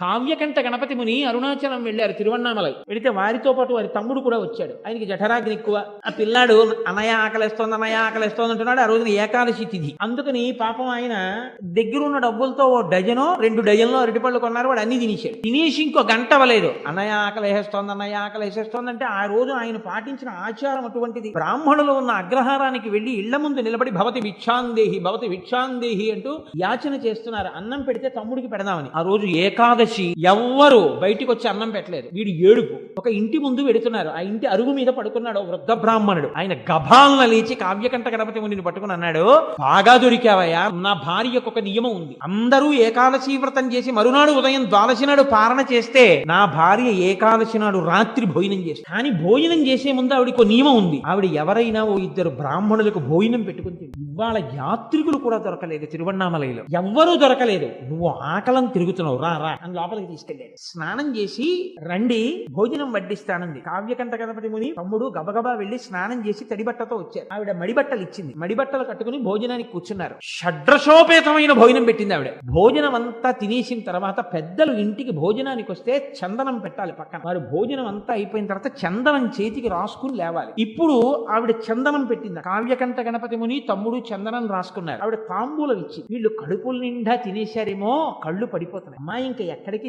కావ్యకంఠ గణపతి ముని అరుణాచలం వెళ్ళారు తిరువన్నామలై. వెళితే వారితో పాటు వారి తమ్ముడు కూడా వచ్చాడు. ఆయనకి జఠరాగ్ని ఎక్కువ. ఆ పిల్లాడు అనయ ఆకలిస్తోంది అనయ ఆకలిస్తోంది అంటున్నాడు. ఆ రోజున ఏకాదశి తిథి. అందుకని పాపం ఆయన దగ్గరున్న డబ్బులతో ఓ డజనో రెండు డజన్లో అరటిపళ్ళు కొన్నారు. వాడు అన్ని తినేశాడు. తినేసి ఇంకో గంట అవ్వలేదు. అనయ ఆకలి వేసేస్తోంది అన్నయ్య ఆకలి వేసేస్తోంది అంటే ఆ రోజు ఆయన పాటించిన ఆచారం అటువంటిది. బ్రాహ్మణులు ఉన్న అగ్రహారానికి వెళ్ళి ఇళ్ళ ముందు నిలబడి భవతి భిక్షాందేహి భవతి భిక్షాందేహి అంటూ యాచన చేస్తున్నారు. అన్నం పెడితే తమ్ముడికి పెడదామని. ఆ రోజు ఏకాదశి ఎవ్వరు బయటికి వచ్చి అన్నం పెట్టలేదు. వీడు ఏడుపు. ఒక ఇంటి ముందు వెడుతున్నారు ఆ ఇంటి అరుగు మీద పడుకున్నాడు వృద్ధ బ్రాహ్మణుడు. ఆయన గభాలన లేచి కావ్యకంఠ గణపతి మునిని పట్టుకుని అన్నాడు బాగా దొరికావయ్యా నా భార్యకు ఒక నియమం ఉంది. అందరూ ఏకాదశి వ్రతం చేసి మరునాడు ఉదయం ద్వాదశి నాడు పారణ చేస్తే నా భార్య ఏకాదశి నాడు రాత్రి భోజనం చేసి కానీ భోజనం చేసే ముందు ఆవిడకు ఒక నియమం ఉంది. ఆవిడ ఎవరైనా ఓ ఇద్దరు బ్రాహ్మణులకు భోజనం పెట్టుకుని ఇవాళ యాత్రికులు కూడా దొరకలేదు తిరువண்ணామలైలో ఎవ్వరూ దొరకలేదు. నువ్వు ఆకలం తిరుగుతున్నావు. రా రా. అని లోపలికి తీసుకెళ్ళాడు. స్నానం చేసి రండి భోజనం వడ్డిస్తానంది. కావ్యకంఠ గణపతి ముని తమ్ముడు గబగబా వెళ్ళి స్నానం చేసి తడిబట్టతో వచ్చారు. ఆవిడ మడిబట్టలు ఇచ్చింది. మడిబట్టలు కట్టుకుని భోజనానికి కూర్చున్నారు. షడ్రశోపేతమైన భోజనం పెట్టింది ఆవిడ. భోజనం అంతా తినేసిన తర్వాత పెద్దలు ఇంటికి భోజనానికి వస్తే చందనం పెట్టాలి పక్కన. వారు భోజనం అంతా అయిపోయిన తర్వాత చందనం చేతికి రాసుకుని లేవాలి. ఇప్పుడు ఆవిడ చందనం పెట్టింది. కావ్యకంఠ గణపతి ముని తమ్ముడు చందనం రాసుకున్నారు. ఆవిడ తాంబూలం ఇచ్చి వీళ్ళు కడుపుల నిండా తినేశారేమో కళ్ళు పడిపోతున్నాయి. అమ్మాయి ఇంకా Acredite